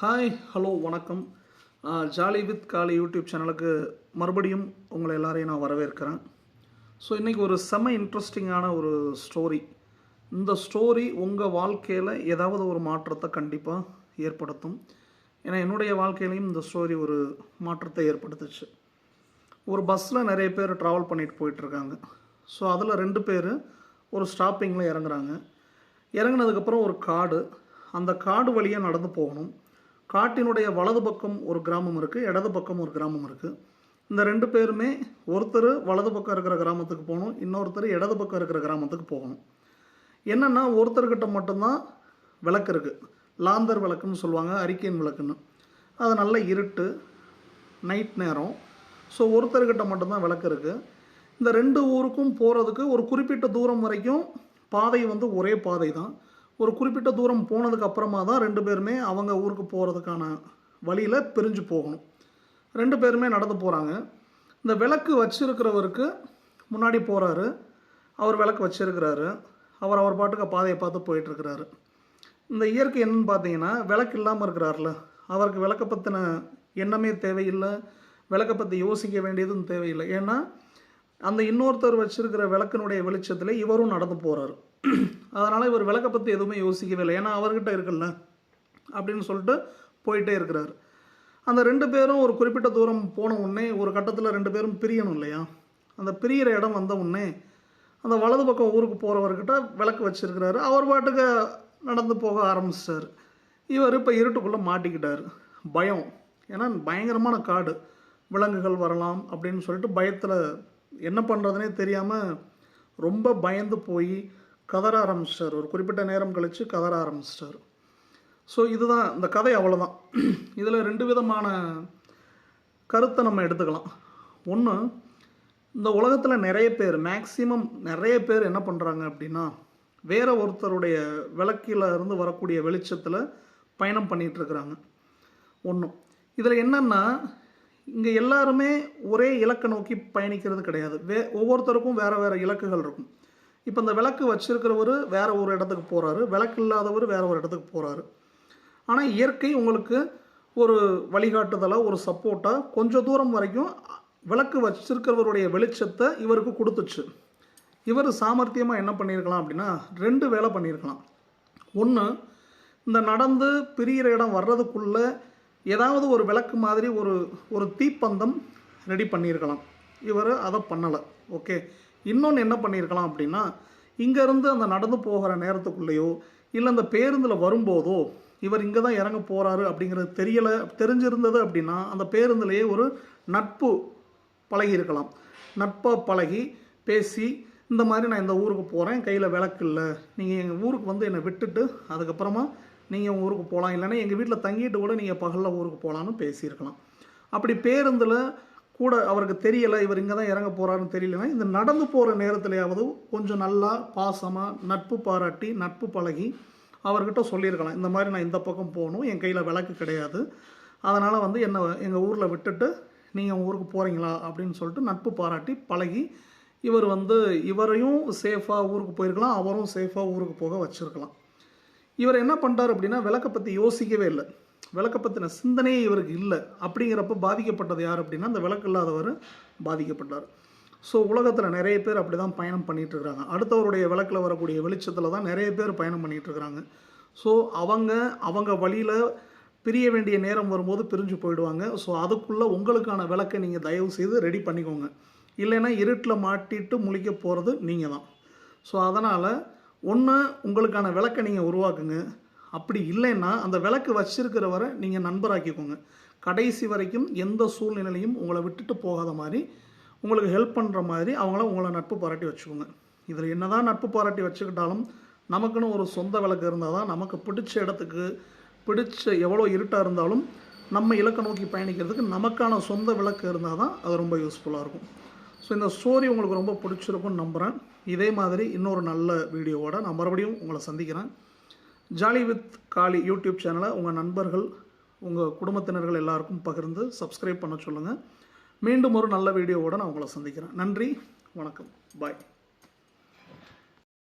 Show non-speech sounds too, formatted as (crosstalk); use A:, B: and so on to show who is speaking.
A: Hi hello வணக்கம். Jolly with Kali YouTube சேனலுக்கு மறுபடியும் உங்களை எல்லாரையும் நான் வரவேற்கிறேன். ஸோ இன்றைக்கி ஒரு செம இன்ட்ரெஸ்டிங்கான ஒரு ஸ்டோரி இந்த ஸ்டோரி உங்கள் வாழ்க்கையில் ஏதாவது ஒரு மாற்றத்தை கண்டிப்பாக ஏற்படுத்தும். ஏன்னா என்னுடைய வாழ்க்கையிலையும் இந்த ஸ்டோரி ஒரு மாற்றத்தை ஏற்படுத்துச்சு. ஒரு பஸ்ஸில் நிறைய பேர் ட்ராவல் பண்ணிட்டு போயிட்டுருக்காங்க ஸோ அதில் ரெண்டு பேர் ஒரு ஸ்டாப்பிங்கில் இறங்குறாங்க. இறங்குனதுக்கப்புறம் ஒரு காடு. அந்த காடு வழியாக நடந்து போகணும். காட்டினுடைய வலது பக்கம் ஒரு கிராமம் இருக்குது இடது பக்கம் ஒரு கிராமம் இருக்குது இந்த ரெண்டு பேருமே ஒருத்தர் வலது பக்கம் இருக்கிற கிராமத்துக்கு போகணும் இன்னொருத்தர் இடது பக்கம் இருக்கிற கிராமத்துக்கு போகணும். என்னென்னா ஒருத்தர்கிட்ட மட்டும்தான் விளக்கு இருக்குது லாந்தர் விளக்குன்னு சொல்லுவாங்க அரிக்கேன் விளக்குன்னு. அது நல்ல இருட்டு நைட் நேரம். ஸோ ஒருத்தர்கிட்ட மட்டும்தான் விளக்கு இருக்குது இந்த ரெண்டு ஊருக்கும் போகிறதுக்கு ஒரு குறிப்பிட்ட தூரம் வரைக்கும் பாதை வந்து ஒரே பாதை தான் ஒரு குறிப்பிட்ட தூரம் போனதுக்கு அப்புறமா தான் ரெண்டு பேருமே அவங்க ஊருக்கு போகிறதுக்கான வழியில் பிரிஞ்சு போகணும். ரெண்டு பேருமே நடந்து போகிறாங்க இந்த விளக்கு வச்சிருக்கிறவருக்கு முன்னாடி போகிறாரு அவர் விளக்கு வச்சிருக்கிறாரு. அவர் அவர் பாட்டுக்கு பாதையை பார்த்து போயிட்டுருக்கிறாரு. இந்த இயற்கை என்னன்னு பார்த்தீங்கன்னா விளக்கு இல்லாமல் இருக்கிறார்ல. அவருக்கு விளக்க பற்றின எண்ணமே தேவையில்லை. விளக்க பற்றி யோசிக்க வேண்டியதும் தேவையில்லை. ஏன்னா அந்த இன்னொருத்தர் வச்சிருக்கிற விளக்கினுடைய வெளிச்சத்தில் இவரும் நடந்து போகிறாரு அதனால் இவர் விளக்கை பற்றி எதுவுமே யோசிக்கவே இல்லை ஏன்னா அவர்கிட்ட இருக்குல்ல? அப்படின்னு சொல்லிட்டு போயிட்டே இருக்கிறார். அந்த ரெண்டு பேரும் ஒரு குறிப்பிட்ட தூரம் போன உடனே ஒரு கட்டத்தில் ரெண்டு பேரும் பிரியணும் இல்லையா? அந்த பிரியிற இடம் வந்த உடனே அந்த வலது பக்கம் ஊருக்கு போகிறவர்கிட்ட விளக்கு வச்சிருக்கிறாரு. அவர் பாட்டுக்கு நடந்து போக ஆரம்பிச்சிட்டார் இவர் இப்போ இருட்டுக்குள்ளே மாட்டிக்கிட்டார். பயம். ஏன்னா பயங்கரமான காடு. விலங்குகள் வரலாம் அப்படின்னு சொல்லிட்டு பயத்தில் என்ன பண்ணுறதுனே தெரியாமல் ரொம்ப பயந்து போய் கதற ஆரம்பிச்சிட்டார். ஒரு குறிப்பிட்ட நேரம் கழித்து கதற ஆரம்பிச்சிட்டார். ஸோ இதுதான் இந்த கதை அவ்வளோதான் (clears throat) இதில் ரெண்டு விதமான கருத்தை நம்ம எடுத்துக்கலாம். ஒன்று இந்த உலகத்தில் நிறைய பேர் மேக்சிமம் நிறைய பேர் என்ன பண்ணுறாங்க அப்படின்னா வேற ஒருத்தருடைய விளக்கில் இருந்து வரக்கூடிய வெளிச்சத்தில் பயணம் பண்ணிகிட்ருக்குறாங்க ஒன்றும் இதில் என்னென்னா இங்கே எல்லாருமே ஒரே இலக்கை நோக்கி பயணிக்கிறது கிடையாது. வே ஒவ்வொருத்தருக்கும் வேறு வேறு இலக்குகள் இருக்கும். இப்போ இந்த விளக்கு வச்சிருக்கிறவர் வேற ஒரு இடத்துக்கு போகிறாரு விளக்கு இல்லாதவர் வேற ஒரு இடத்துக்கு போகிறாரு ஆனால் இயற்கை உங்களுக்கு ஒரு வழிகாட்டுதலாக ஒரு சப்போர்ட்டாக கொஞ்சம் தூரம் வரைக்கும் விளக்கு வச்சிருக்கிறவருடைய வெளிச்சத்தை இவருக்கு கொடுத்துச்சு. இவர் சாமர்த்தியமாக என்ன பண்ணியிருக்கலாம் அப்படின்னா ரெண்டு வேலை பண்ணியிருக்கலாம் ஒன்று இந்த நடந்து பிரியிற இடம் வர்றதுக்குள்ளே ஏதாவது ஒரு விளக்கு மாதிரி ஒரு ஒரு தீப்பந்தம் ரெடி பண்ணியிருக்கலாம் இவர் அதை பண்ணலை ஓகே இன்னொன்று என்ன பண்ணியிருக்கலாம் அப்படின்னா இங்கேருந்து அந்த நடந்து போகிற நேரத்துக்குள்ளேயோ இல்லை அந்த பேருந்தில் வரும்போதோ இவர் இங்கே தான் இறங்க போகிறாரு அப்படிங்கிறது தெரியலை தெரிஞ்சிருந்தது அப்படின்னா அந்த பேருந்துலேயே ஒரு நட்பு பழகி இருக்கலாம். நட்பாக பழகி பேசி இந்த மாதிரி நான் இந்த ஊருக்கு போகிறேன் கையில் விளக்கு இல்லை நீங்கள் எங்கள் ஊருக்கு வந்து என்னை விட்டுட்டு அதுக்கப்புறமா நீங்கள் உங்கள் ஊருக்கு போகலாம் இல்லைன்னா எங்கள் வீட்டில் தங்கிட்டு கூட நீங்கள் பகலில் ஊருக்கு போகலான்னு பேசியிருக்கலாம். அப்படி பேருந்தில் கூட அவருக்கு தெரியலை இவர் இங்கே தான் இறங்க போகிறாருன்னு தெரியலனா இந்த நடந்து போகிற நேரத்துலையாவது கொஞ்சம் நல்லா பாசமாக நட்பு பாராட்டி நட்பு பழகி அவர்கிட்ட சொல்லியிருக்கலாம். இந்த மாதிரி நான் இந்த பக்கம் போகணும் என் கையில் விளக்கு கிடையாது. அதனால் வந்து என்னை எங்கள் ஊரில் விட்டுட்டு நீங்கள் ஊருக்கு போகிறீங்களா அப்படின்னு சொல்லிட்டு நட்பு பாராட்டி பழகி இவர் வந்து இவரையும் சேஃபாக ஊருக்கு போயிருக்கலாம் அவரும் சேஃபாக ஊருக்கு போக வச்சுருக்கலாம். இவர் என்ன பண்ணுறார் அப்படின்னா விளக்கை பற்றி யோசிக்கவே இல்லை. விளக்கை பற்றின சிந்தனையே இவருக்கு இல்லை. அப்படிங்கிறப்ப பாதிக்கப்பட்டது யார் அப்படின்னா அந்த விளக்கு இல்லாதவர் பாதிக்கப்பட்டார். ஸோ உலகத்தில் நிறைய பேர் அப்படி தான் பயணம் பண்ணிகிட்டு இருக்கிறாங்க அடுத்தவருடைய விளக்கில் வரக்கூடிய வெளிச்சத்தில் தான் நிறைய பேர் பயணம் பண்ணிகிட்டு இருக்கிறாங்க ஸோ அவங்க அவங்க வழியில் பிரிய வேண்டிய நேரம் வரும்போது பிரிஞ்சு போயிடுவாங்க. ஸோ அதுக்குள்ளே உங்களுக்கான விளக்கை நீங்கள் தயவு செய்து ரெடி பண்ணிக்கோங்க. இல்லைன்னா இருட்டில் மாட்டிட்டு முழிக்க போகிறது நீங்கள் தான் ஸோ அதனால் ஒன்று உங்களுக்கான விளக்கை நீங்கள் உருவாக்குங்க. அப்படி இல்லைன்னா அந்த விளக்கு வச்சிருக்கிறவரை நீங்கள் நண்பராக்கிக்கோங்க. கடைசி வரைக்கும் எந்த சூழ்நிலையும் உங்களை விட்டுட்டு போகாத மாதிரி உங்களுக்கு ஹெல்ப் பண்ணுற மாதிரி அவங்கள உங்களை நட்பு பாராட்டி வச்சுக்கோங்க. இதில் என்ன தான் நட்பு பாராட்டி வச்சுக்கிட்டாலும் நமக்குன்னு ஒரு சொந்த விளக்கு இருந்தால் தான் நமக்கு பிடிச்ச இடத்துக்கு பிடிச்ச எவ்வளோ இருட்டாக இருந்தாலும் நம்ம இலக்கை நோக்கி பயணிக்கிறதுக்கு நமக்கான சொந்த விளக்கு இருந்தால் தான் அது ரொம்ப யூஸ்ஃபுல்லாக இருக்கும். ஸோ இந்த ஸ்டோரி உங்களுக்கு ரொம்ப பிடிச்சிருக்கும்னு நம்புகிறேன் இதே மாதிரி இன்னொரு நல்ல வீடியோவோட நான் மறுபடியும் உங்களை சந்திக்கிறேன். ஜாலி வித் காளி யூடியூப் சேனலை உங்கள் நண்பர்கள் உங்கள் குடும்பத்தினர்கள் எல்லாருக்கும் பகிர்ந்து சப்ஸ்கிரைப் பண்ண சொல்லுங்கள் மீண்டும் ஒரு நல்ல வீடியோவோடு நான் உங்களை சந்திக்கிறேன். நன்றி வணக்கம். பாய்